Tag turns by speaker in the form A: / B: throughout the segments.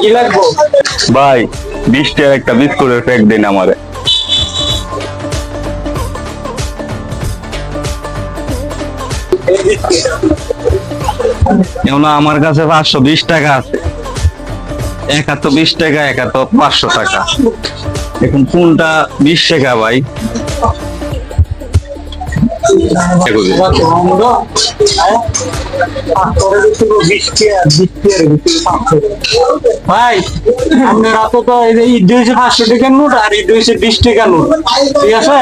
A: কি লাগবো?
B: ভাই, বিশ টাকার একটা বিস্কুটের প্যাক দিন আমারে। আমার কাছে পাঁচশো বিশ টাকা আছে। একা তো বিশ টাকা, একা তো পাঁচশো টাকা। এখন কোনটা বিশ টাকা, ভাই।
A: ভাই আপনার তো এই যে ঈদ হয়েছে পাঁচশো টাকার নোট আর ঈদ হয়েছে বিশ টাকার নোট। ঠিক আছে?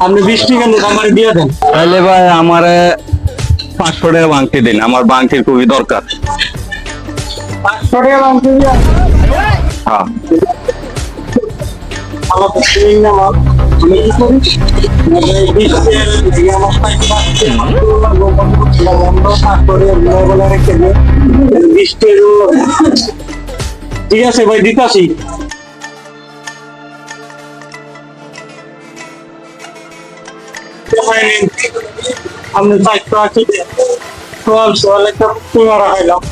A: আপনি বিশ টাকার নোট আমার দিয়ে দেন।
B: তাহলে ভাই আমার পাঁচশো টাকা বাংতি দিন আমার বাংতির খুবই দরকার।
A: পাঁচশো টাকা
B: হ্যাঁ।
A: আমার আমি ঠিক আছে ভাই দিতাছি। আপনি দায়িত্ব আছে সোয়াল সোয়াল একটা পুনরা খাইলাম।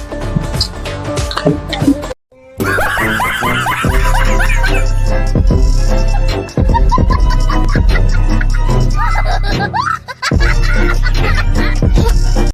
A: Ha ha ha!